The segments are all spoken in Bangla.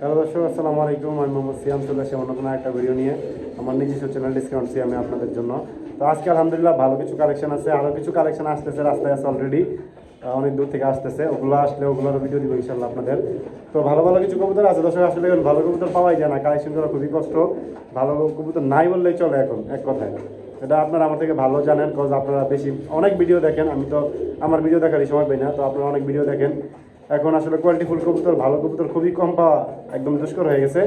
হ্যালো দর্শক, আসসালামু আলাইকুম। আমি মোহাম্মদ সিয়াম চলে আসি অন্য কোনো একটা ভিডিও নিয়ে। আমার নিজস্ব চ্যানেল ডিসকাউন্ট সিয়ামে আপনাদের জন্য। তো আজকে আলহামদুলিল্লাহ ভালো কিছু কালেকশন আছে। আরও কিছু কালেকশন আসতেছে, রাস্তায় আছে অলরেডি অনেক দূর থেকে আসতেছে। ওগুলো আসলে ওগুলোর ভিডিও দিব ইনশাল্লাহ আপনাদের। তো ভালো ভালো কিছু কবুতর আছে। দর্শক, আসলে ভালো কবুতর পাওয়াই যায় না। কালেকশন করা খুবই কষ্ট। ভালো কবুতর নাই বললেই চলে এখন, এক কথায়। এটা আপনারা আমার থেকে ভালো জানেন কজ আপনারা বেশি, অনেক ভিডিও দেখেন। আমি তো, আমার ভিডিও দেখারই সময় পাই না। তো আপনারা অনেক ভিডিও দেখেন। এখন আসলে কোয়ালিটি ফুল কবুতর, ভালো কবুতর খুবই কম পাওয়া একদম দুষ্কর হয়ে গেছে।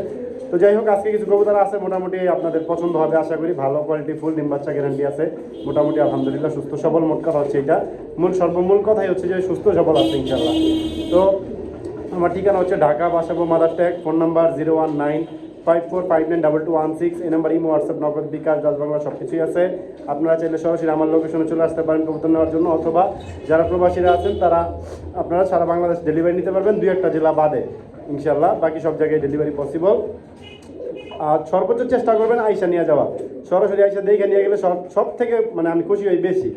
তো যাই হোক, আজকে কিছু কবুতর আছে, মোটামুটি আপনাদের পছন্দ হবে, আশা করি ভালো কোয়ালিটি ফুল ডিম বাচ্চা গ্যারান্টি আছে। মোটামুটি আলহামদুলিল্লাহ সুস্থ সবল মোট কথা হচ্ছে এটা। মূল সর্বমূল কথাই হচ্ছে যে সুস্থ সবল আছে ইনশাল্লাহ তো আমার ঠিকানা হচ্ছে Dhaka, Basabo Madartek phone number zero one nine five four five nine double two one six এই number imo, WhatsApp, Nagad, bKash Das Bangla সব কিছুই আছে। আপনারা চাইলে সরাসরি আমার লোকেশনে চলে আসতে পারেন কবুতর নেওয়ার জন্য, অথবা যারা প্রবাসীরা আছেন, তারা আপনারা সারা বাংলাদেশ ডেলিভারি নিতে পারবেন দুই একটা জেলা বাদে ইনশাল্লাহ বাকি সব জায়গায় ডেলিভারি পসিবল আর সর্বোচ্চ চেষ্টা করবেন আইসা নিয়ে যাওয়া। সরাসরি আইসা দেখে নিয়ে গেলে সব সব থেকে মানে আমি খুশি হই বেশি।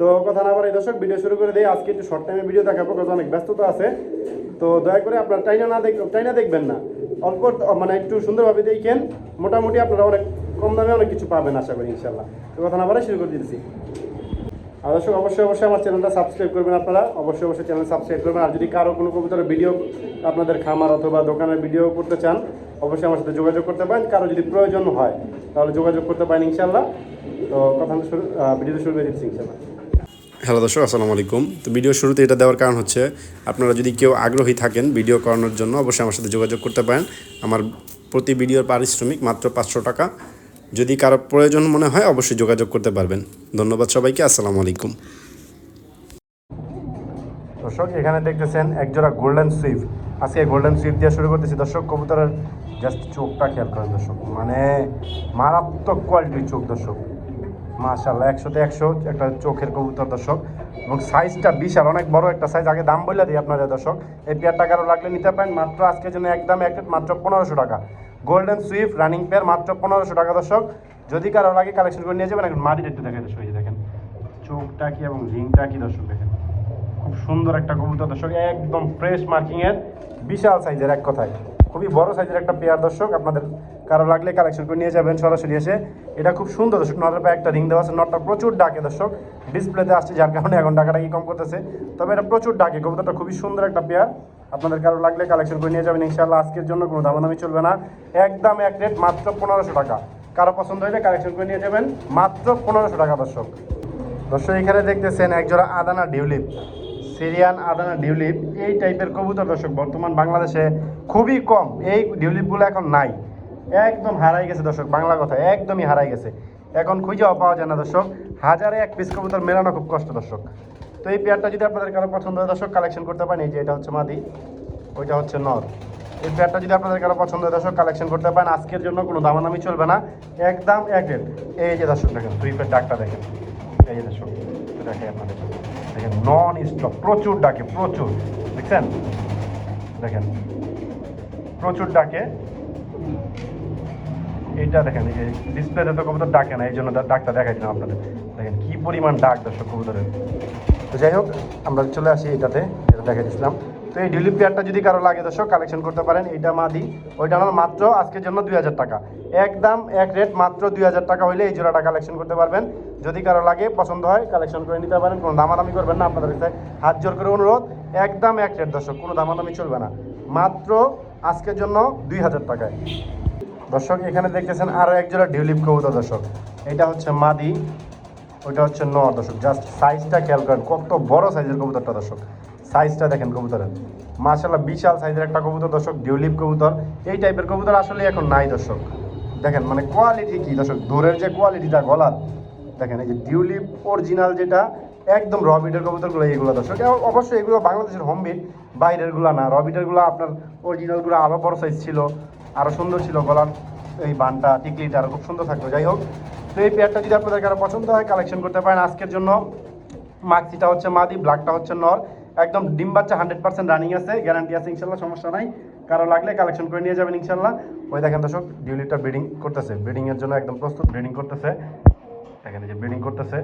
তো কথা না বলে দর্শক ভিডিও শুরু করে দিই। আজকে একটু শর্ট টাইমে ভিডিও দেখাবো, কারণ অনেক ব্যস্ততা আছে। তো দয়া করে আপনার টাইনা না দেখ টাইনা দেখবেন না। অল্প মানে একটু সুন্দরভাবে দেখেন। মোটামুটি আপনারা অনেক কম দামে অনেক কিছু পাবেন, আশা করি ইনশাল্লাহ তো কথা না শুরু করে দিতেছি। আর দর্শক, অবশ্যই অবশ্যই আমার চ্যানেলটা সাবস্ক্রাইব করবেন আপনারা। অবশ্যই অবশ্যই চ্যানেল সাবস্ক্রাইব করবেন। আর যদি কারও কোনো কবুতরের ভিডিও আপনাদের খামার অথবা দোকানের ভিডিও করতে চান, অবশ্যই আমার সাথে যোগাযোগ করতে পারেন। কারও যদি প্রয়োজন হয়, তাহলে যোগাযোগ করতে পারেন ইনশাল্লাহ তো কথা শুরু ভিডিওটা শুরু করে দিচ্ছি ইনশাল্লাহ হ্যালো দর্শক, আসসালামু আলাইকুম। তো ভিডিও শুরুতে এটা দেওয়ার কারণ হচ্ছে, আপনারা যদি কেউ আগ্রহী থাকেন ভিডিও করানোর জন্য, অবশ্যই আমার সাথে যোগাযোগ করতে পারেন। আমার প্রতি ভিডিওর পারিশ্রমিক মাত্র পাঁচশো টাকা। যদি কারও প্রয়োজন মনে হয়, অবশ্যই যোগাযোগ করতে পারবেন। ধন্যবাদ সবাইকে, আসসালামু আলাইকুম। দর্শক, এখানে দেখতেছেন একজোড়া গোল্ডেন সুইফট আজকে গোল্ডেন সুইফট দিয়ে শুরু করতেছি। দর্শক, কবুতরের জাস্ট চোখটা খেয়াল করেন দর্শক। মানে মারাত্মক কোয়ালিটির চোখ দর্শক। মাশাল্লাহ একশোতে একশো, একটা চোখের কবুতর দর্শক। এবং সাইজটা বিশাল, অনেক বড় একটা সাইজ আগে দাম বলে দিই আপনাদের দর্শক। এই পেয়ারটা কারও লাগলে নিতে পারেন, মাত্র আজকের জন্য একদম এক মাত্র পনেরোশো টাকা। গোল্ডেন সুইফট রানিং পেয়ার মাত্র পনেরোশো টাকা দর্শক। যদি কারও লাগে কালেকশন করে নিয়ে যাবেন এখন মাটির একটু দেখেন দর্শক দেখেন। চোখটা কি এবং রিংটা কি দর্শক দেখেন। খুব সুন্দর একটা কবুতর দর্শক, একদম ফ্রেশ মার্কিংয়ের বিশাল সাইজের এক কথায়। খুবই বড় সাইজের একটা পেয়ার দর্শক, আপনাদের কারও লাগলে কালেকশন করে নিয়ে যাবেন সরাসরি এসে। এটা খুব সুন্দর, দর্শক, নটের পায়ে একটা রিং দেওয়া আছে, নটটা প্রচুর ডাকে, দর্শক। ডিসপ্লেতে আসছে যার কারণে এখন ডাকাটা কি কম করতেছে তবে এটা প্রচুর ডাকে, কবুতরটা খুবই সুন্দর একটা পেয়ার আপনাদের কারও লাগলে কালেকশন করে নিয়ে যাবেন ইনশাল্লাহ আজকের জন্য কোনো দামাদামি চলবে না। একদম এক রেট মাত্র পনেরোশো টাকা। কারও পছন্দ হলে কালেকশন করে নিয়ে যাবেন, মাত্র পনেরোশো টাকা, দর্শক। দর্শক, এখানে দেখতেছেন একজোড়া আদানা ডিউলিপ সিরিয়ান আদানা ডিউলিপ এই টাইপের কবুতর, দর্শক, বর্তমান বাংলাদেশে খুবই কম। এই ডিউলিপগুলো এখন নাই। একদম হারাই গেছে দর্শক, বাংলা কথা একদমই হারাই গেছে। এখন খুঁজেও পাওয়া যায় না দর্শক, হাজারে এক পিস কবুতর মেলানো খুব কষ্ট দর্শক। তো এই পেয়ারটা যদি আপনাদের কারও পছন্দ হয় দর্শক কালেকশন করতে পারেন, এই যে এটা হচ্ছে মাদি, ওইটা হচ্ছে নর। এই পেয়ারটা যদি আপনাদের কারও পছন্দ হয় দর্শক কালেকশন করতে পারেন, আজকের জন্য কোনো দামাদামি চলবে না। একদম এক রেট এই যে দর্শক দেখেন, দুই পেয়ার ডাকটা দেখেন। এই যে দর্শক দেখে আপনাদের। দেখেন নন স্টপ প্রচুর ডাকে, প্রচুর। দেখছেন? দেখেন, প্রচুর ডাকে। এইটা দেখেন, এই যে ডিসপ্লেতে তো কবুতর ডাকে না, এই জন্য ডাকটা দেখাই দিলাম আপনাদের। দেখেন, কি পরিমাণ ডাক দর্শক কবুতরের। তো যাই হোক, আমরা চলে আসি এটাতে, এটা দেখাই দিয়েছিলাম তো এই ডিউলিপ পেয়ারটা যদি কারও লাগে দর্শক কালেকশন করতে পারেন, এইটা মাদি। ওইটা আমার মাত্র আজকের জন্য দুই হাজার টাকা। একদম এক রেট মাত্র দুই হাজার টাকা হইলে এই জোড়াটা কালেকশন করতে পারবেন। যদি কারও লাগে, পছন্দ হয় কালেকশন করে নিতে পারেন, কোনো দামাদামি করবেন না, আপনাদের কাছে হাত জোর করে অনুরোধ। একদম এক রেট দর্শক, কোনো দামাদামি চলবে না। মাত্র আজকের জন্য দুই হাজার টাকায়। দর্শক, এখানে দেখতেছেন আরও এক জোড়া ডিউলিপ কবুতর দর্শক। এটা হচ্ছে মাদি, ওইটা হচ্ছে ন দর্শক। জাস্ট সাইজটা খেয়াল করেন, কত বড় সাইজের কবুতরটা দর্শক। সাইজটা দেখেন কবুতরের। মার্শাল্লাহ বিশাল সাইজের একটা কবুতর দর্শক ডিউলিপ কবুতর। এই টাইপের কবুতর আসলে এখন নাই দর্শক। দেখেন মানে কোয়ালিটি কি দর্শক? দূরের যে কোয়ালিটিটা গলার। দেখেন, এই যে ডিউলিপ অরিজিনাল যেটা, একদম রবিটের কবুতরগুলো এইগুলো দর্শক। অবশ্যই এগুলো বাংলাদেশের হোমবিট বাইরেরগুলো না। রবিটেরগুলো আপনার অরিজিনালগুলো আরও বড় সাইজ ছিল। আরও সুন্দর ছিল গলার এই বানটা, টিকলিটা আরও খুব সুন্দর থাকতো। যাই হোক, তো এই পেয়ারটা যদি আপনাদের কারও পছন্দ হয় কালেকশন করতে পারেন আজকের জন্য। মাক্সিটা হচ্ছে মাদি ব্ল্যাকটা হচ্ছে নর। একদম ডিম বাচ্চা হান্ড্রেড পার্সেন্ট রানিং আছে গ্যারান্টি আছে, ইনশাল্লাহ, সমস্যা নাই। কারও লাগলে কালেকশন করে নিয়ে যাবেন, ইনশাল্লাহ। ওই দেখেন দর্শক ডিউলিটা ব্রিডিং করতেছে। ব্রিডিংয়ের জন্য একদম প্রস্তুত ব্রিডিং করতেছে। দেখেন যে ব্রিডিং করতেছে।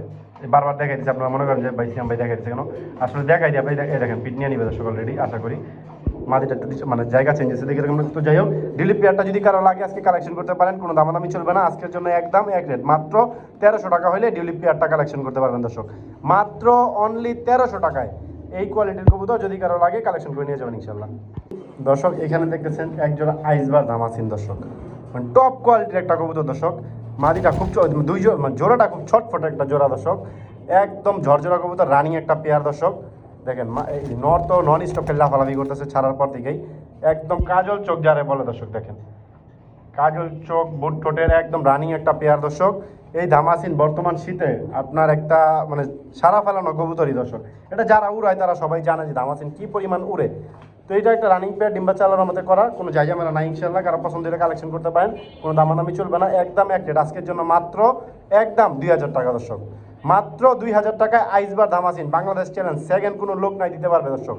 বারবার দেখাই দিচ্ছে, আপনারা মনে করেন যে ভাই, সিয়াম ভাই দেখাই দিচ্ছে কেন? আসলে দেখাই দিয়ে, ভাই দেখেন পিট নিয়ে নিবে দর্শক অলরেডি আশা করি। একটু মানে জায়গা চেঞ্জ হয়েছে। দেখে এরকম তো যাই হোক ডিলিপ পেয়ারটা যদি কারও লাগে, আজকে কালেকশন করতে পারেন, কোনো দামাদামি চলবে না। আজকের জন্য একদম এক রেট মাত্র তেরোশো টাকা হলে ডিলিপ পেয়ারটা কালেকশন করতে পারবেন দর্শক। মাত্র অনলি তেরোশো টাকায় এই কোয়ালিটির কবুতর যদি কারও লাগে কালেকশন করে নিয়ে যাবেন ইনশাল্লাহ দর্শক, এখানে দেখতেছেন একজোড়া আইসবার ধামাসিন দর্শক। মানে টপ কোয়ালিটির একটা কবুতর দর্শক। মাদিটা খুব দুই মানে জোড়াটা খুব ছটফট একটা জোড়া দর্শক। একদম ঝরঝরা কবুতর রানিং একটা পেয়ার দর্শক। দেখেন, মা- এই নর তো নন স্টপে লাফালাফি করতেছে ছাড়ার পর থেকেই। একদম কাজল চোখ যারে বলে দর্শক, দেখেন। কাজল চোখ, বুট ঠোঁটের একদম রানিং একটা পেয়ার দর্শক। এই ধামাসিন বর্তমান শীতে আপনার একটা মানে সারা ফেলানো কবুতরই দর্শক। এটা যারা উড়ায় তারা সবাই জানে যে ধামাসিন কি পরিমাণ উড়ে। তো এটা একটা রানিং পেয়ার ডিম্বা চালানোর মধ্যে করা। কোনো জায়গা মেলা নাই ইনশাল্লাহ কারও পছন্দের কালেকশন করতে পারেন। কোনো দামাদামি চলবে না। একদম এক রেট আজকের জন্য মাত্র একদম দুই হাজার টাকা দর্শক। মাত্র দুই হাজার টাকায় আইসবার ধামাসিন বাংলাদেশ চ্যালেঞ্জ সেকেন্ড কোনো লোক নাই, দিতে পারবে দর্শক।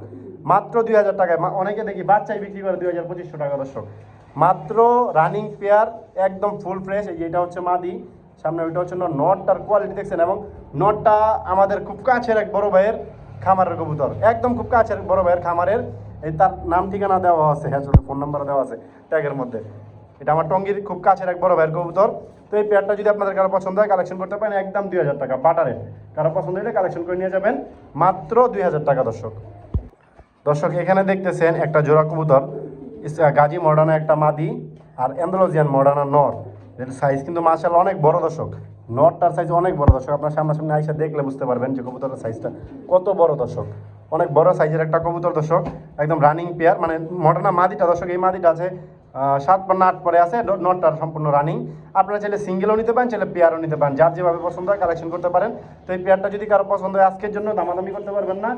মাত্র দুই হাজার টাকায় অনেকে দেখি বাচ্চাই বিক্রি করে দুই হাজার পঁচিশশো টাকা দর্শক। মাত্র রানিং পেয়ার একদম ফুল ফ্রেশ এই এটা হচ্ছে মাদি, সামনে ওইটা হচ্ছে নট নটটার কোয়ালিটি দেখছেন এবং নটটা আমাদের খুব কাছের এক বড় ভাইয়ের খামারের কবুতর। একদম খুব কাছের বড় ভাইয়ের খামারের, এই তার নাম ঠিকানা দেওয়া আছে হ্যাঁ ফোন নাম্বার দেওয়া আছে ট্যাগের মধ্যে। এটা আমার টঙ্গির খুব কাছের এক বড় ভাইয়ের কবুতর। তো এই পেয়ারটা যদি আপনাদের কারও পছন্দ হয় কালেকশন করতে পারেন, একদম দুই হাজার টাকা বাটারে কারও পছন্দ হলে কালেকশন করে নিয়ে যাবেন, মাত্র দুই হাজার টাকা, দর্শক। দর্শক, এখানে দেখতেছেন একটা জোড়া কবুতর। গাজী মডার্না একটা মাদি আর অ্যান্ডোলজিয়ান মডার্না নর। এর সাইজ কিন্তু মার্শাল অনেক বড়, দর্শক। নরটার সাইজ অনেক বড়, দর্শক। আপনার সামনাসামনি আইসা দেখলে বুঝতে পারবেন যে কবুতরের সাইজটা কত বড়, দর্শক। অনেক বড় সাইজের একটা কবুতর, দর্শক। একদম রানিং পেয়ার মানে মডার্না মাদিটা, দর্শক, এই মাদিটা আছে সাত বা আট পরে আছে নটটার সম্পূর্ণ রানিং আপনারা চাইলে সিঙ্গেলও নিতে পারেন, চাইলে পেয়ারও নিতে পারেন, যার যেভাবে পছন্দ হয় কালেকশন করতে পারেন। তো এই পেয়ারটা যদি কারও পছন্দ হয় আজকের জন্য, দামাদামি করতে পারবেন না।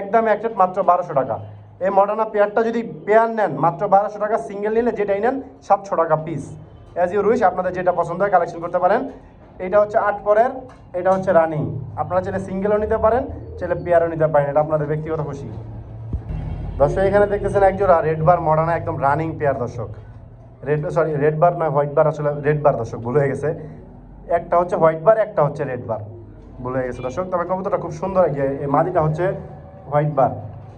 একদম এক মাত্র বারোশো টাকা। এই মডার্না পেয়ারটা যদি পেয়ার নেন, মাত্র বারোশো টাকা সিঙ্গেল নিলে যেটাই নেন, সাতশো টাকা পিস অ্যাজ ইউ রুইস আপনাদের যেটা পছন্দ হয় কালেকশন করতে পারেন। এটা হচ্ছে আট পরের, এটা হচ্ছে রানিং আপনারা চাইলে সিঙ্গেলও নিতে পারেন, চাইলে পেয়ারও নিতে পারেন, এটা আপনাদের ব্যক্তিগত খুশি। দর্শক, এখানে দেখতেছেন একজোড়া রেড বার মডার্না একদম রানিং পেয়ার দর্শক। রেড সরি রেড বার নয় হোয়াইট বার আসলে রেড বার দর্শক, ভুল হয়ে গেছে। একটা হচ্ছে হোয়াইট বার একটা হচ্ছে রেড বার ভুল হয়ে গেছে দর্শক। তবে কবুতরটা খুব সুন্দর যে, এই মাদিটা হচ্ছে হোয়াইট বার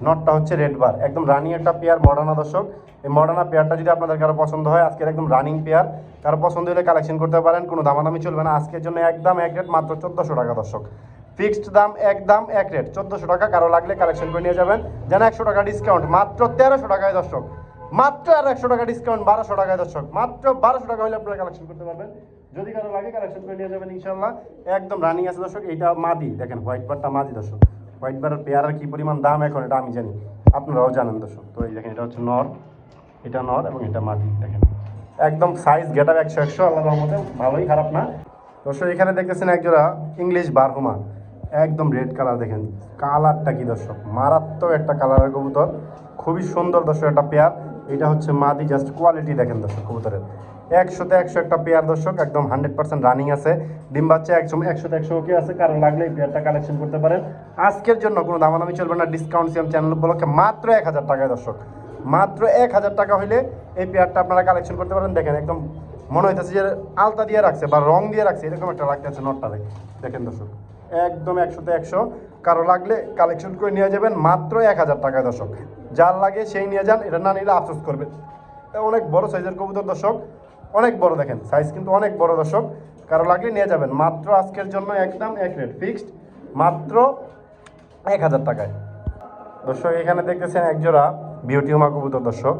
নটটা হচ্ছে রেড বার একদম রানিং একটা পেয়ার মডার্না দর্শক। এই মডার্না পেয়ারটা যদি আপনাদের কারও পছন্দ হয়, আজকের একদম রানিং পেয়ার কারও পছন্দ হলে কালেকশন করতে পারেন, কোনো দামাদামি চলবে না। আজকের জন্য একদম এক রেট মাত্র চোদ্দোশো টাকা দর্শক। ফিক্সড দাম একদম এক রেট। চোদ্দোশো টাকা, কারও লাগলে কালেকশন করে নিয়ে যাবেন। যেন একশো টাকা ডিসকাউন্ট মাত্র তেরোশো টাকায় দর্শক। মাত্র আর একশো টাকা ডিসকাউন্ট বারোশো টাকায় দর্শক। মাত্র বারোশো টাকা হলে আপনারা কালেকশন করতে পারবেন। যদি কারও লাগে কালেকশন করে নিয়ে যাবেন ইনশাল্লাহ একদম রানিং আছে দর্শক, এইটা মাদি। দেখেন হোয়াইট বারটা মাদি দর্শক। হোয়াইট বারের পেয়ারের কী পরিমাণ দাম এখন, এটা আমি জানি। আপনারাও জানেন দর্শক। তো এই দেখেন, এটা হচ্ছে নর। এটা নর এবং এটা মাদি, দেখেন। একদম সাইজ গেট আপ একশো একশো আল্লাহ রহমতে। ভালোই খারাপ না। দর্শক, এখানে দেখতেছেন একজোড়া ইংলিশ বারহুমা। একদম রেড কালার দেখেন। কালারটা কি দর্শক? মারাত্মক একটা কালারের কবুতর। খুবই সুন্দর দর্শক একটা পেয়ার এটা হচ্ছে মাদি জাস্ট কোয়ালিটি দেখেন দর্শক কবুতরের। একশোতে একশো একটা পেয়ার দর্শক, একদম হান্ড্রেড পার্সেন্ট রানিং আছে। ডিম বাচ্চা একশো একশোতে একশো ওকে আছে। কারণ লাগলে এই পেয়ারটা কালেকশন করতে পারেন। আজকের জন্য কোনো দামাদামি চলবে না। ডিসকাউন্ট সিএম চ্যানেল উপলক্ষে মাত্র এক হাজার টাকায় দর্শক। মাত্র এক হাজার টাকা হইলে এই পেয়ারটা আপনারা কালেকশন করতে পারেন। দেখেন একদম মনে হইতেছে যে আলতা দিয়ে রাখছে বা রং দিয়ে রাখছে, এরকম একটা লাগতেছে নটটা দেখেন দর্শক। একদম একশোতে একশো। কারও লাগলে কালেকশন করে নিয়ে যাবেন মাত্র এক হাজার টাকায় দর্শক। যার লাগে সেই নিয়ে যান, এটা না নিলে আফসোস করবেন। অনেক বড় সাইজের কবুতর দর্শক, অনেক বড় দেখেন সাইজ কিন্তু অনেক বড় দর্শক। কারও লাগলে নিয়ে যাবেন, মাত্র আজকের জন্য একদম এক রেট ফিক্সড মাত্র এক হাজার টাকায়। দর্শক, এখানে দেখতেছেন একজোড়া বিউটি হুমা কবুতর দর্শক।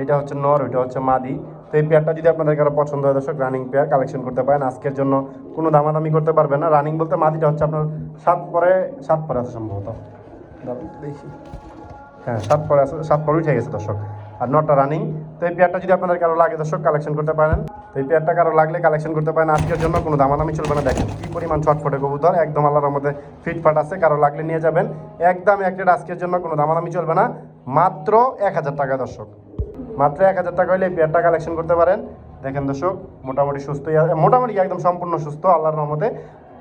এটা হচ্ছে নর ওইটা হচ্ছে মাদি। তো এই পেয়ারটা যদি আপনাদের কারও পছন্দ হয়, দর্শক রানিং পেয়ার কালেকশন করতে পারেন। আজকের জন্য কোনো দামাদামি করতে পারবেন না। রানিং বলতে মাটিটা হচ্ছে আপনার সাত পরে সাত পরে আছে সম্ভবত। দেখি। হ্যাঁ সাত পরে আছে, সাত পরে উঠে গেছে, দর্শক। আর নটা রানিং তো এই পেয়ারটা যদি আপনাদের কারও লাগে, দর্শক কালেকশন করতে পারেন। তো এই পেয়ারটা কারও লাগলে কালেকশন করতে পারেন। আজকের জন্য কোনো দামাদামি চলবে না। দেখেন কী পরিমাণ ছটফটে কবুতর। একদম আল্লাহর মধ্যে ফিটফাট আছে। কারও লাগলে নিয়ে যাবেন। একদম এক রেট আজকের জন্য কোনো দামাদামি চলবে না। মাত্র এক হাজার টাকা, দর্শক। মাত্র এক হাজার টাকা হলে এই পেয়ারটা কালেকশন করতে পারেন। দেখেন দর্শক, মোটামুটি সুস্থই মোটামুটি একদম সম্পূর্ণ সুস্থ, আল্লাহর রহমতে।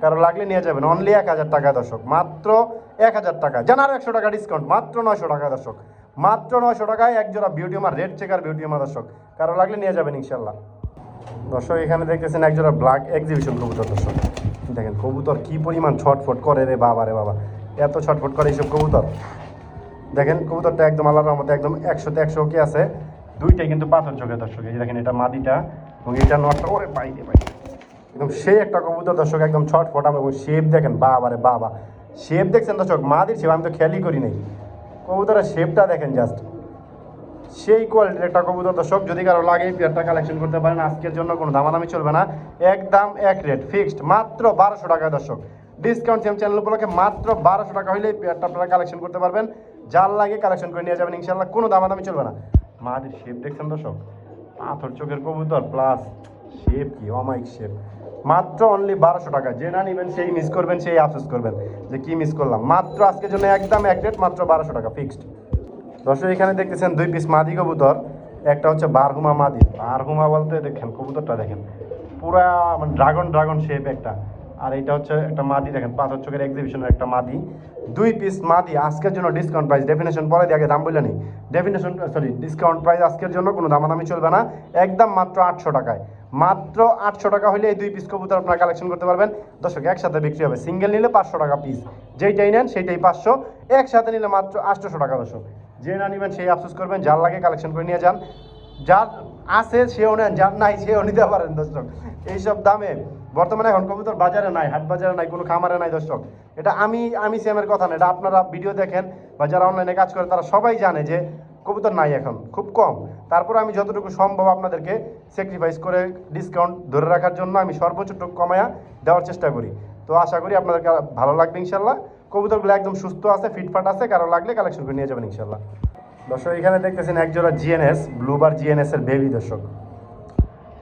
কারও লাগলে নিয়ে যাবেন অনলি এক হাজার টাকা দর্শক, মাত্র এক হাজার টাকা। জান, আর একশো টাকা ডিসকাউন্ট মাত্র নয়শো টাকা দর্শক, মাত্র নয়শো টাকায় এক জোড়া বিউটি আমার রেড চেকার বিউটি আমার দর্শক, কারও লাগলে নিয়ে যাবেন ইনশাল্লাহ দর্শক, এখানে দেখতেছেন একজোড়া ব্ল্যাক এক্সিবিশন কবুতর দর্শক। দেখেন কবুতর কি পরিমাণ ছটফট করে রে বাবা রে বাবা, এত ছটফট করে এইসব কবুতর। দেখেন কবুতরটা একদম আল্লাহর রহমতে একদম একশোতে একশো ওকে আছে দুইটাই কিন্তু পাথর চোখে, দর্শক। এই দেখেন, এটা মাদিটা এবং এটা নটটা, ওরে বাইরে বাইরে একদম সেই একটা কবুতর, দর্শক, একদম ছট ফটাম এবং শেপ দেখেন, বাবা রে বাবা। শেপ দেখছেন, দর্শক? মাদির শেপ, আমি তো খেয়ালই করি নাই। কবুতরের শেপটা দেখেন জাস্ট সেই কোয়ালিটির একটা কবুতর, দর্শক, যদি কারও লাগে পেয়ারটা কালেকশন করতে পারেন, আজকের জন্য কোনো দামাদামি চলবে না। একদম এক রেট ফিক্সড মাত্র বারোশো টাকা দর্শক। ডিসকাউন্ট সেম চ্যানেল উপলক্ষে মাত্র বারোশো টাকা হলে এই পেয়ারটা আপনারা কালেকশন করতে পারবেন। যার লাগে কালেকশন করে নিয়ে যাবেন ইনশাল্লাহ কোনো দামাদামি চলবে না। মাদের শেপ দেখছেন দর্শক? পাথর চোখের কবুতর প্লাস শেপ কি অমাইক শেপ মাত্র অনলি বারোশো টাকা। যে না নেবেন, সেই মিস করবেন, সেই আফসোস করবেন যে কি মিস করলাম। মাত্র আজকের জন্য একদম এক রেট মাত্র বারোশো টাকা ফিক্সড দর্শক, এখানে দেখতেছেন দুই পিস মাদি কবুতর। একটা হচ্ছে বারহুমা মাদি। বারহুমা বলতে দেখেন, কবুতরটা দেখেন। পুরা মানে ড্রাগন ড্রাগন শেপ একটা। আর এটা হচ্ছে একটা মাদি, দেখেন, পাথর চোখের এক্সিবিশনের একটা মাদি। দুই পিস মাদি, আজকের জন্য ডিসকাউন্ট প্রাইস ডেফিনেশন পরে দিয়ে আগে দাম বললে ডেফিনেশন সরি ডিসকাউন্ট প্রাইস আজকের জন্য কোনো দামাদামি চলবে না, একদম মাত্র আটশো টাকায়। মাত্র আটশো টাকা হলে এই দুই পিস কবুতর আপনারা কালেকশন করতে পারবেন। দর্শক, একসাথে বিক্রি হবে। সিঙ্গেল নিলে পাঁচশো টাকা পিস যেইটাই নেন, সেইটাই পাঁচশো। একসাথে নিলে মাত্র আটশোশো টাকা দর্শক। যে না নেবেন, সেই আফসোস করবেন। যার লাগে কালেকশন করে নিয়ে যান। যার আছে, সেও নেন, যার নাই, সেও নিতে পারেন, দর্শক। এইসব দামে, বর্তমানে এখন কবুতর বাজারে নাই, হাট বাজারে নাই, কোনো খামারে নাই, দর্শক। এটা আমি আমি সেমের কথা না, এটা আপনারা ভিডিও দেখেন বা যারা অনলাইনে কাজ করে, তারা সবাই জানে যে কবুতর নাই এখন, খুব কম। তারপর আমি যতটুকু সম্ভব আপনাদেরকে স্যাক্রিফাইস করে ডিসকাউন্ট ধরে রাখার জন্য আমি সর্বোচ্চটুকু কমায়া দেওয়ার চেষ্টা করি। তো আশা করি আপনাদেরকে ভালো লাগবে ইনশাল্লাহ। কবুতরগুলো একদম সুস্থ আছে ফিটফাট আছে, কারও লাগলে কালেকশন করে নিয়ে যাবেন ইনশাল্লাহ। দর্শক, এখানে দেখতেছেন একজোড়া জিএনএস ব্লুবার জিএনএস এর বেবি দর্শক।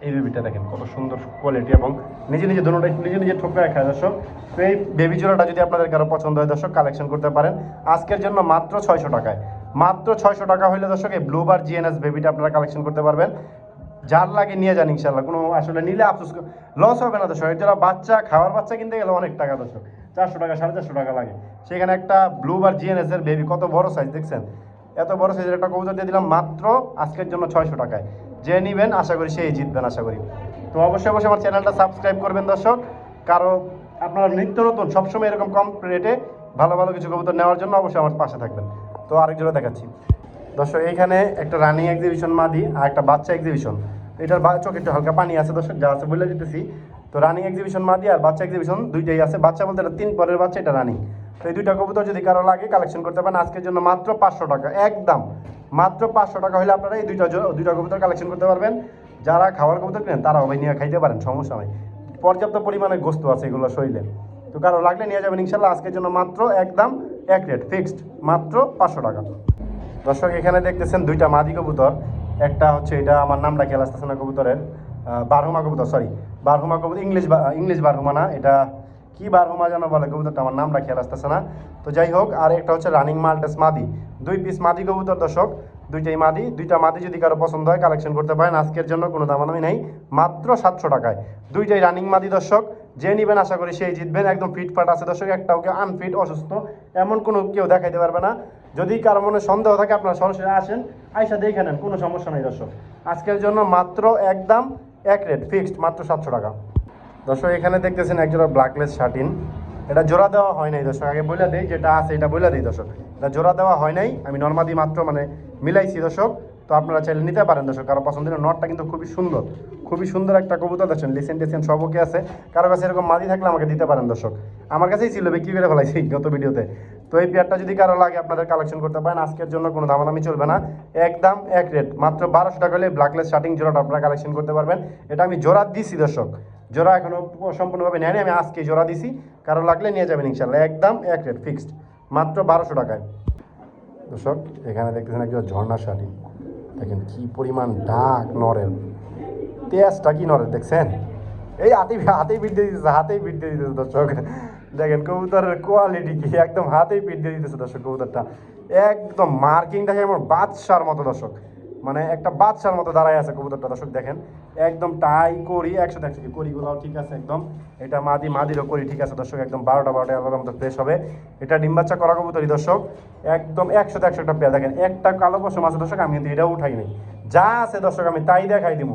এই বেবিটা দেখেন, কত সুন্দর কোয়ালিটি এবং নিজে নিজে একটু নিজে নিজে ঠোকরা খায় দর্শক। তো এই বেবি জোড়াটা যদি আপনাদের কারও পছন্দ হয় দর্শক কালেকশন করতে পারেন। আজকের জন্য মাত্র ছয়শো টাকায়। মাত্র ছয়শো টাকা হইলে দর্শক, এই ব্লুবার জিএনএস বেবিটা আপনারা কালেকশন করতে পারবেন। যার লাগে নিয়ে যান ইনশাল্লাহ কোনো আসলে নিলে আফসোস লস হবে না দর্শক। যারা বাচ্চা, খাওয়ার বাচ্চা কিনতে গেলে অনেক টাকা দর্শক। চারশো টাকা, সাড়ে চারশো টাকা লাগে। সেখানে একটা ব্লুবার জিএনএস এর বেবি কত বড় সাইজ দেখছেন? এত বড় সাইজের একটা কবুতর দিয়ে দিলাম মাত্র আজকের জন্য ছয়শো টাকায়। যে নিবেন, আশা করি সেই জিতবেন, আশা করি। তো অবশ্যই অবশ্যই আমার চ্যানেলটা সাবস্ক্রাইব করবেন দর্শক। কারও আপনারা নিত্য নতুন, সবসময় এরকম কম রেটে ভালো ভালো কিছু কবুতর নেওয়ার জন্য অবশ্যই আমার পাশে থাকবেন। তো আরেকজনে দেখাচ্ছি। দর্শক, এইখানে একটা রানিং এক্সিবিশন মাদি আর একটা বাচ্চা এক্সিবিশন এটার চোখে একটু হালকা পানি আছে দর্শক, যা আছে বলে দিতেছি। তো রানিং এক্সিবিশন মাদি আর বাচ্চা এক্সিবিশন দুইটাই আছে। বাচ্চা বলতে এটা তিন পরের বাচ্চা, এটা রানিং তো এই দুইটা কবুতর যদি কারও লাগে কালেকশন করতে পারেন, আজকের জন্য মাত্র পাঁচশো টাকা, একদম। মাত্র পাঁচশো টাকা হলে আপনারা এই দুইটা দুইটা কবুতর কালেকশন করতে পারবেন। যারা খাওয়ার কবুতর কিনেন তারা ভাই নিয়ে খাইতে পারেন, সমস্যা নাই। পর্যাপ্ত পরিমাণে গোস্ত আছে এগুলো শরীরে। তো কারও লাগলে নিয়ে যাবেন ইনশাল্লাহ, আজকের জন্য মাত্র একদম এক রেট ফিক্সড মাত্র পাঁচশো টাকা। দর্শক, এখানে দেখতেছেন দুইটা মাদি কবুতর। একটা হচ্ছে এটা আমার নামটা খেয়াল আসতেছে না কবুতরের বারহুমা কবুতর সরি বারহুমা কবুতর, ইংলিশ ইংলিশ বারহুমা না, এটা কি বারহুমা যেন বলে কবুতরটা? আমার নামটা খেয়াল আসতেছে না। তো যাই হোক, আর একটা হচ্ছে রানিং মাল্টেস মাদি। দুই পিস মাদি কবুতর, দর্শক। দুইটাই মাদি। দুইটা মাদি যদি কারও পছন্দ হয় কালেকশন করতে পারেন। আজকের জন্য কোনো দামাদামি নেই। মাত্র সাতশো টাকায়। দুইটাই রানিং মাদি, দর্শক। যে নিবেন, আশা করি সেই জিতবেন। একদম ফিটফাট আছে, দর্শক। একটাও কেউ আনফিট অসুস্থ। এমন কোনো কেউ দেখাইতে পারবে না। যদি কারও মনে সন্দেহ থাকে, আপনারা সরাসরি আসেন। আইসা দেখে নেন। কোনো সমস্যা নেই, দর্শক। আজকের জন্য মাত্র একদম এক রেট ফিক্সড মাত্র সাতশো টাকা। দর্শক, এখানে দেখতেছেন একজোড়া ব্ল্যাকলেস শার্টিন এটা জোড়া দেওয়া হয় নাই দর্শক, আগে বলে দেই, যেটা আছে এটা বলে দিই দর্শক। এটা জোড়া দেওয়া হয় নাই, আমি নর্মাদি মাত্র মানে মিলাইছি দর্শক। তো আপনারা চাইলে নিতে পারেন দর্শক, কারও পছন্দের নটটা কিন্তু খুবই সুন্দর। খুবই সুন্দর একটা কবুতর, দেখছেন, লিসেন টেসেন সব ওকে আছে। কারও কাছে এরকম মাদি থাকলে আমাকে দিতে পারেন দর্শক। আমার কাছেই ছিল, বিক্রি করে ফেলাইছি গত ভিডিওতে। তো এই পেয়ারটা যদি কারও লাগে, আপনাদের কালেকশন করতে পারেন, আজকের জন্য কোনো দামাদামি চলবে না। একদম এক রেট মাত্র বারোশো টাকা হলে ব্ল্যাকলেস শার্টিং জোড়াটা আপনারা কালেকশন করতে পারবেন। এটা আমি জোড়া দিছি দর্শক। জোড়া এখনও সম্পূর্ণভাবে নেয়নি, আমি আজকে জোড়া দিছি। কারও লাগলে নিয়ে যাবেন ইনশাল্লাহ একদম এক রেট, ফিক্সড। মাত্র বারোশো টাকায়। দর্শক, এখানে দেখতেছেন একজন ঝর্ণা শাড়ি। দেখেন কি পরিমাণ ডাক নরের তেজটা কি নরের দেখছেন? এই হাতেই হাতেই পিট দিয়ে দিতেছে, হাতেই পিট দিয়ে দিতেছে দর্শক। দেখেন কবুতরের কোয়ালিটি কি, একদম হাতেই পিট দিয়ে দিতেছে দর্শক কবুতরটা। একদম মার্কিং দেখে আমার বাদশার মতো দর্শক। মানে একটা বাচ্চার মতো দাঁড়ায় আছে কবুতরটা, দর্শক দেখেন। একদম টাই করি একসাথে একসাথে করিগুলাও ঠিক আছে একদম। এটা মাদি, মাদিরও করি ঠিক আছে দর্শক, একদম বারোটা বারোটা আলাদার মতো ফ্রেশ হবে। এটা ডিম বাচ্চা করা কবুতরই দর্শক। একদম একশোতে একশো একটা পেয়ার দেখেন। একটা কালো পশম আছে দর্শক, আমি কিন্তু এটাও উঠাই নাই। যা আছে দর্শক, আমি তাই দেখাই দিব।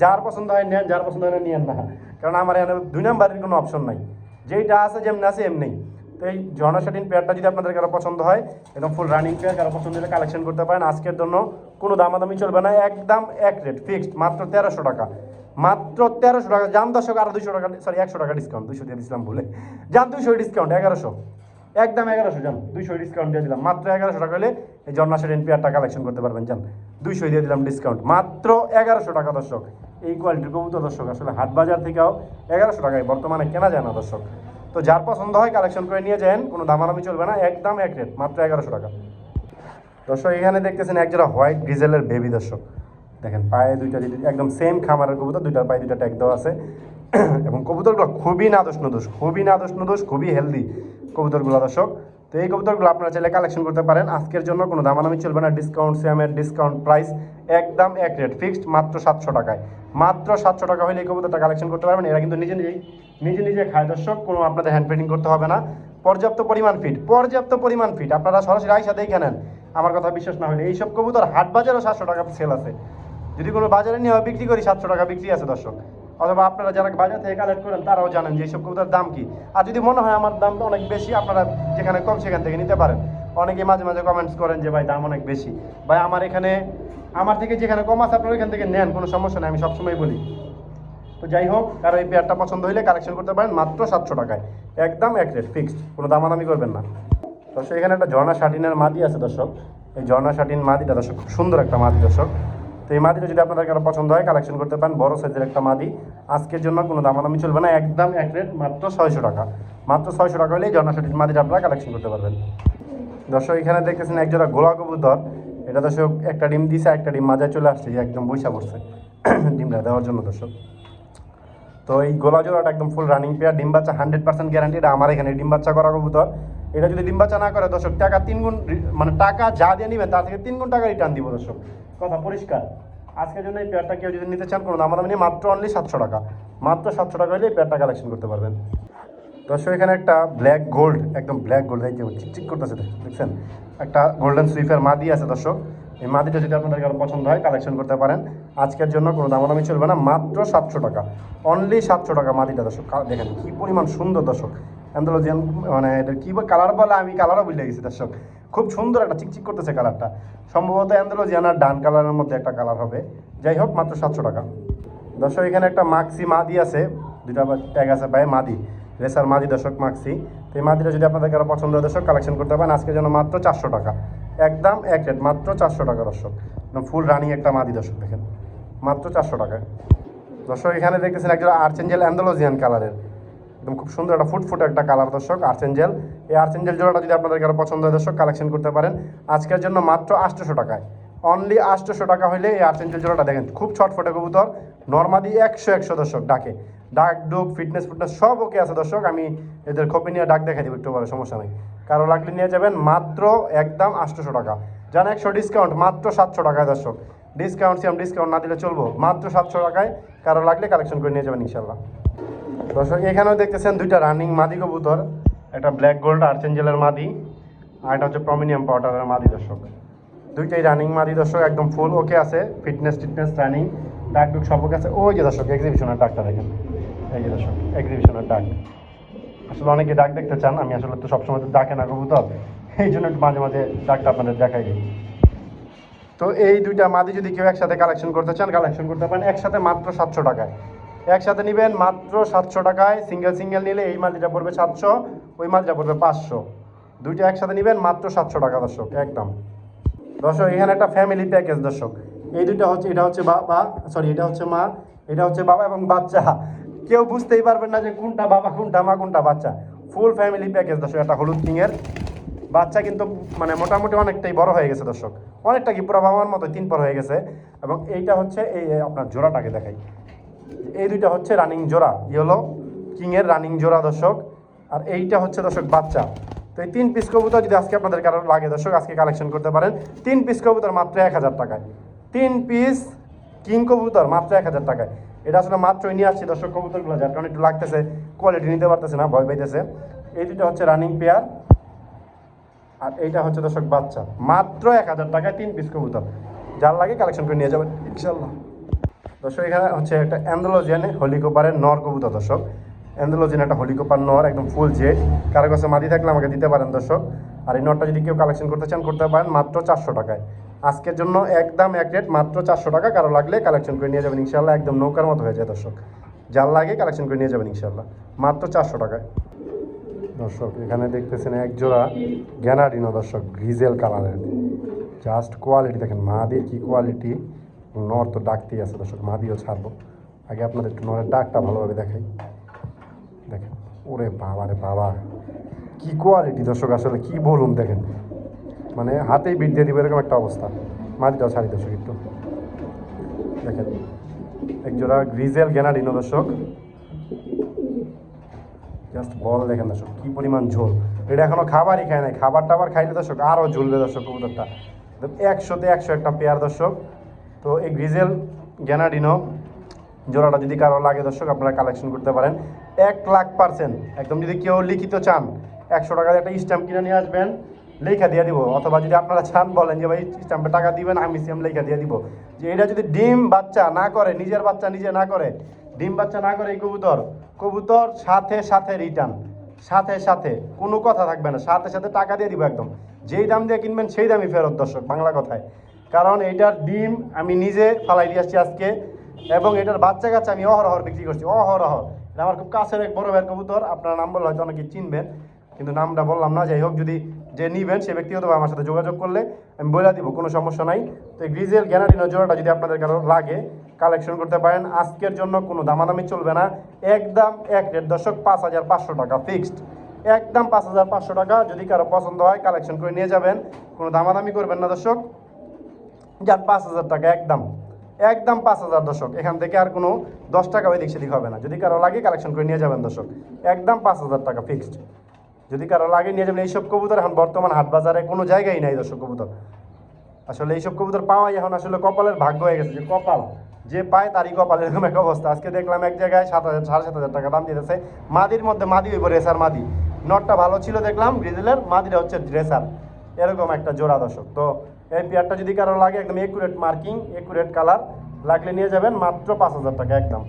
যার পছন্দ হয় নেন, যার পছন্দ হয় না নিয়েন না। কারণ আমার এখানে দুই নাম্বারের কোনো অপশন নাই। যেইটা আছে, যেমনি আছে, এমনি। তো এই ঝর্ণা শাটিন পেয়ারটা যদি আপনাদের কারও পছন্দ হয় একদম ফুল রানিং পেয়ার কারও পছন্দ হলে কালেকশন করতে পারেন, আজকের জন্য কোনো দামাদামি চলবে না, একদম এক রেট ফিক্সড মাত্র তেরোশো টাকা। মাত্র তেরোশো টাকা জান দশক আরও দুশো টাকা সরি একশো টাকা ডিসকাউন্ট দুশো দিয়ে দিয়েছিলাম বলে জান দুশো ডিসকাউন্ট এগারোশো। একদম এগারোশো, যান, দুইশো ডিসকাউন্ট দিয়ে দিলাম। মাত্র এগারোশো টাকা হলে এই জন্না সেটেন পেয়ারটা কালেকশন করতে পারবেন, যান। দুইশো দিয়ে দিলাম ডিসকাউন্ট মাত্র এগারোশো টাকা, দর্শক। এই কোয়ালিটির কবুতর, দর্শক, আসলে হাট বাজার থেকেও এগারোশো টাকায় বর্তমানে কেনা যায় না, দর্শক। তো যার পছন্দ হয় কালেকশন করে নিয়ে যান, কোনো দামাদামি চলবে না, একদম এক রেট মাত্র এগারোশো টাকা। দর্শক, এখানে দেখতেছেন এক যারা হোয়াইট ডিজেলের বেবি দর্শক। দেখেন, পায়ে দুইটা একদম সেম খামারের কবুতর, দুইটার পায়ে দুইটা ট্যাগ দেওয়া আছে। এবং কবুতরগুলো খুবই নাদোষ নদোষ খুবই নাদোষ নদোষ খুবই হেলদি কবুতরগুলো দর্শক। তো এই কবুতরগুলো আপনারা চাইলে কালেকশন করতে পারেন। আজকের জন্য কোনো দামাদামি চলবে না। ডিসকাউন্ট সিয়ামের ডিসকাউন্ট প্রাইস একদম এক রেট ফিক্সড মাত্র সাতশো টাকায়। মাত্র সাতশো টাকা হলে এই কবুতরটা কালেকশন করতে পারবেন। এরা কিন্তু নিজে নিজেই, নিজে নিজে খায় দর্শক, কোনো আপনাদের হ্যান্ড পেন্টিং করতে হবে না। পর্যাপ্ত পরিমাণ ফিট পর্যাপ্ত পরিমাণ ফিট আপনারা সরাসরি আইসা দেখে নেন। আমার কথা বিশ্বাস না হলে এইসব কবুতর হাট বাজারও সাতশো টাকা সেল আছে। যদি কোনো বাজারে নিয়ে বিক্রি করি, সাতশো টাকা বিক্রি আছে দর্শক। অথবা আপনারা যারা বাজার থেকে কালেক্ট করেন, তারাও জানেন যে এইসব কবুতর দাম কি। আর যদি মনে হয় আমার দামটা অনেক বেশি, আপনারা যেখানে কম সেখান থেকে নিতে পারেন। অনেকে মাঝে মাঝে কমেন্টস করেন যে, ভাই, দাম অনেক বেশি। ভাই, আমার এখানে, আমার থেকে যেখানে কম আছে, আপনারা এখান থেকে নেন, কোনো সমস্যা নেই, আমি সবসময় বলি। তো যাই হোক কারও এই পেয়ারটা পছন্দ হলে কালেকশন করতে পারেন মাত্র সাতশো টাকায়। একদম এক রেট ফিক্সড কোনো দামাদামি করবেন না। দর্শক, এখানে একটা ঝর্ণা শাটিনের মাদি আছে, দর্শক। এই ঝর্ণা শাটিন মাদিটা, দর্শক, খুব সুন্দর একটা মাদি, দর্শক। এই মাদিটা যদি আপনাদের কারও পছন্দ হয় কালেকশন করতে পারেন। বড় সাইজের একটা মাদি আজকের জন্য কোনো দামাদামি চলবে না। একদম এক রেট মাত্র ছয়শো টাকা। মাত্র ছয়শো টাকা হলেই এই মাদিটা আপনারা কালেকশন করতে পারবেন। দর্শক, এখানে দেখতেছেন এক জোড়া গোলা কবুতর। এটা দর্শক, একটা ডিম দিছে, একটা ডিম মাজায় চলে আসছে। একদম বৈশা পড়ছে। ডিমটা দেওয়ার জন্য দর্শক। তো এই গোলা জোড়াটা একদম ফুল রানিং পেয়ার ডিম বাচ্চা হান্ড্রেড পার্সেন্ট গ্যারান্টি এটা আমার এখানে ডিম বাচ্চা করা কবুতর। এটা যদি ডিম বাচ্চা না করে, দর্শক, টাকা তিন গুণ মানে টাকা যা দিয়ে নেবেন, তার থেকে তিন গুণ টাকা রিটার্ন দিব, দর্শক। কথা পরিষ্কার। আজকের জন্য এই পেয়ারটা কেউ যদি নিতে চান, কোনো দাম দাম মাত্র অনলি সাতশো টাকা। মাত্র সাতশো টাকা হলে এই পেয়ারটা কালেকশন করতে পারবেন। দর্শক, এখানে একটা ব্ল্যাক গোল্ড একদম ব্ল্যাক গোল্ড এই যে চিকচিক করতেছে, দেখছেন? একটা গোল্ডেন সুইফের মাদি আছে, দর্শক। এই মাদিটা যদি আপনাদের কারও পছন্দ হয় কালেকশন করতে পারেন। আজকের জন্য কোনো দামাদামি চলবে না, মাত্র সাতশো টাকা। অনলি সাতশো টাকা মাদিটা, দর্শক। দেখেন কি পরিমাণ সুন্দর, দর্শক। অ্যান্ডোলজিয়ান মানে এটা কী কালার বলে, আমি কালারও বুঝলে গেছি, দর্শক। খুব সুন্দর একটা চিকচিক করতেছে কালারটা সম্ভবত অ্যান্ডোলজিয়ান আর ডান কালারের মধ্যে একটা কালার হবে। যাই হোক, মাত্র সাতশো টাকা। দর্শক, এখানে একটা মাক্সি মাদি আছে। দুটা ট্যাগ আছে ভাই, মাদি। রেসার মাদি, দর্শক, মাক্সি। তো এই মাদিটা যদি আপনাদের কারও পছন্দ হয়, দর্শক কালেকশন করতে পারেন। আজকের জন্য মাত্র চারশো টাকা। একদম এক রেট মাত্র চারশো টাকা, দর্শক। ফুল রানিং একটা মাদি, দর্শক, দেখেন। মাত্র চারশো টাকায়। দর্শক, এখানে দেখতেছেন একজন আর্চেঞ্জেল অ্যান্ডোলজিয়ান কালারের একদম খুব সুন্দর একটা ফুট ফুট একটা কালার দর্শক আর্চেঞ্জেল এই আর্চেঞ্জেল জোড়াটা যদি আপনাদের কারও পছন্দ হয় দর্শক কালেকশন করতে পারেন। আজকের জন্য মাত্র আটশোশো টাকায়। অনলি আটশোশো টাকা হলে এই আর্চেঞ্জেল জোড়াটা দেখেন, খুব ছটফটে কবুতর। নর্মাদি একশো একশো দর্শক ডাকে। ডাক, ডুক ফিটনেস ফিটনেস সব ওকে আছে দর্শক। আমি এদের খপি নিয়ে ডাক দেখাই দেবো, একটু পরে, সমস্যা নেই। কারও লাগলে নিয়ে যাবেন, মাত্র একদম আটশোশো টাকা। জান একশো ডিসকাউন্ট মাত্র সাতশো টাকায় দর্শক। ডিসকাউন্ট সিয়াম ডিসকাউন্ট না দিলে চলবো, মাত্র সাতশো টাকায়। কারও লাগলে কালেকশন করে নিয়ে যাবেন ইনশাল্লাহ দর্শক, এখানেও দেখতেছেন দুইটা রানিং মাদি কবুতর, একটা ব্ল্যাক গোল্ড আর্চেঞ্জেলের মাদি, আর এটা হচ্ছে প্রমিনিয়াম পাউডারের মাদি দর্শক। দুইটাই রানিং মাদি দর্শক, একদম ফুল ওকে আছে ফিটনেস টিটনেস রানিং ডাক ডুক সব ওকে আছে। ওই যে দর্শক এক্সিবিশনের ডাকটা দেখেন। এই যে দর্শক এক্সিবিশনের ডাক আসলে অনেকে ডাক দেখতে চান, আমি আসলে তো সবসময় তো ডাকে না কবুতর, এই জন্য একটু মাঝে মাঝে ডাকটা আপনাদের দেখাই দিই। তো এই দুইটা মাদি যদি কেউ একসাথে কালেকশন করতে চান কালেকশন করতে পারেন একসাথে মাত্র সাতশো টাকায়। একসাথে নেবেন মাত্র সাতশো টাকায়। সিঙ্গেল সিঙ্গেল নিলে এই মাদিটা পড়বে সাতশো, ওই মাদিটা পড়বে পাঁচশো। দুইটা একসাথে নেবেন মাত্র সাতশো টাকা, দর্শক, একদম। দর্শক, এখানে একটা ফ্যামিলি প্যাকেজ দর্শক। এই দুইটা হচ্ছে, এটা হচ্ছে বাবা সরি এটা হচ্ছে মা, এটা হচ্ছে বাবা এবং বাচ্চা। কেউ বুঝতেই পারবেন না যে কোনটা বাবা, কোনটা মা, কোনটা বাচ্চা। ফুল ফ্যামিলি প্যাকেজ দর্শক, একটা হলুদ কিংয়ের বাচ্চা কিন্তু মানে মোটামুটি অনেকটাই বড় হয়ে গেছে, দর্শক। অনেকটা কি পুরো বাবার মতো তিন পর হয়ে গেছে। এবং এইটা হচ্ছে এই আপনার জোড়াটাকে দেখাই। এই দুইটা হচ্ছে রানিং জোড়া ইয়েলো কিংয়ের রানিং জোড়া দর্শক, আর এইটা হচ্ছে দর্শক বাচ্চা। তো এই তিন পিস কবুতর যদি আজকে আপনাদের কারও লাগে দর্শক, আজকে কালেকশন করতে পারেন। তিন পিস কবুতর মাত্র এক হাজার টাকায়। তিন পিস কিং কবুতর মাত্র এক হাজার টাকায়। এটা আসলে মাত্রই নিয়ে আসছি দর্শক কবুতরগুলো, যার কারণে একটু লাগতেছে কোয়ালিটি নিতে পারতেছে না, ভয় পাইতেছে। এই দুটো হচ্ছে রানিং পেয়ার আর এইটা হচ্ছে দর্শক বাচ্চা। মাত্র এক হাজার টাকায় তিন পিস কবুতর। যার লাগে কালেকশন করে নিয়ে যাবেন। ইনশাল্লাহ। দর্শক, এখানে হচ্ছে একটা অ্যান্ডোলজিয়ানে হলিকোপারের নর কবুতর, দর্শক। অ্যান্ডোলজিন একটা হলিকোপার নর, একদম ফুল জেড কারও কাছে মাদি থাকলে আমাকে দিতে পারেন, দর্শক। আর এই নটটা যদি কেউ কালেকশন করতে চান, করতে পারেন মাত্র চারশো টাকায়। আজকের জন্য একদম এক রেট মাত্র চারশো টাকা, কারও লাগলে কালেকশন করে নিয়ে যাবেন ইনশাল্লাহ একদম নৌকার মতো হয়ে যায়, দর্শক। যার লাগে কালেকশন করে নিয়ে যাবেন ইনশাল্লাহ মাত্র চারশো টাকায়। দর্শক, এখানে দেখতেছেন এক জোড়া গ্যানাডিনো দর্শক, গ্রিজেল কালারের। জাস্ট কোয়ালিটি দেখেন মাদির কি কোয়ালিটি নর তো ডাকতেই আছে, দর্শক, মাদিও ছাড়বো। আগে আপনাদের একটু নরের ডাকটা ভালোভাবে দেখাই। দেখেন, ওরে বাবা রে বাবা, কি কোয়ালিটি দর্শক, আসলে কি বলুন দেখেন। মানে হাতেই বিট দিয়ে দিব, এরকম একটা অবস্থা। মাদিটাও ছাড়ি দর্শক একটু। দেখেন একজোড়া গ্রিজেল গ্যানাডিনো দর্শক। জাস্ট বল দেখেন দর্শক, কি পরিমাণ ঝোল। এটা এখনও খাবারই খায় নাই। খাবার টাবার খাইলে দর্শক আরও ঝুলবে দর্শক কবুতরটা। একশোতে একশো একটা পেয়ার দর্শক। তো এই গ্রিজেল, গ্যানাডিনো জোড়াটা যদি কারও লাগে দর্শক, আপনারা কালেকশন করতে পারেন। এক লাখ পার্সেন্ট একদম যদি কেউ লিখিত চান, একশো টাকার একটা স্ট্যাম্প কিনে নিয়ে আসবেন, লেখা দিয়ে দিব। অথবা যদি আপনারা চান, বলেন যে, ভাই স্ট্যাম্পে টাকা দিবেন, আমি সিএম লেখা দিয়ে দিব। যে, এটা যদি ডিম বাচ্চা না করে, নিজের বাচ্চা নিজে না করে, ডিম বাচ্চা না করে এই কবুতর কবুতর সাথে সাথে রিটার্ন সাথে সাথে, কোনো কথা থাকবে না, সাথে সাথে টাকা দিয়ে দিব একদম। যেই দাম দিয়ে কিনবেন, সেই দামই ফেরত দর্শক, বাংলা কথায়। কারণ এইটার ডিম আমি নিজে ফালাই দিয়ে আসছি আজকে, এবং এটার বাচ্চা কাচ্চা আমি অহরহর বিক্রি করছি, অহরহ। আমার খুব কাছের এক বড় ভাইয়ের কবুতর, আপনার নাম বললে হয়তো অনেকে চিনবেন, কিন্তু নামটা বললাম না, যাই হোক, যদি যে নিবেন, সে ব্যক্তিগতভাবে আমার সাথে যোগাযোগ করলে আমি বলে দিব, কোনো সমস্যা নাই। তো এই গ্রিজেল গ্যানারিনো জোড়াটা যদি আপনাদের কারও লাগে, কালেকশন করতে পারেন, আজকের জন্য কোনো দামাদামি চলবে না। একদম এক রেট দশক পাঁচ হাজার পাঁচশো টাকা ফিক্সড। একদম পাঁচ হাজার পাঁচশো টাকা, যদি কারও পছন্দ হয়, কালেকশন করে নিয়ে যাবেন, কোনো দামাদামি করবেন না, দর্শক। যার পাঁচ হাজার টাকা একদম একদম পাঁচ হাজার দর্শক এখান থেকে আর কোনো দশ টাকা ওই দিক সেদিক হবে না। যদি কারও লাগে কালেকশন করে নিয়ে যাবেন দর্শক একদম পাঁচ হাজার টাকা ফিক্সড যদি কারও লাগে নিয়ে যাবেন, এইসব কবুতর এখন বর্তমান হাট বাজারে কোনো জায়গায় নাই দর্শক কবুতর। আসলে এইসব কবুতর পাওয়াই এখন আসলে কপালের ভাগ্য হয়ে গেছে যে কপাল, যে পায় তারই কপাল এরকম একটা অবস্থা। আজকে দেখলাম এক জায়গায় সাত হাজার, সাড়ে সাত হাজার টাকা দাম দিতেছে। মাদির মধ্যে মাদি হইব রেসার মাদি। নটটা ভালো ছিল দেখলাম, গ্রিজেলের, মাদিটা হচ্ছে রেসার এরকম একটা জোড়া দর্শক তো এই পেয়ারটা যদি কারও লাগে, একদম একুরেট মার্কিং একুরেট কালার লাগলে নিয়ে যাবেন মাত্র পাঁচ হাজার টাকা, একদম।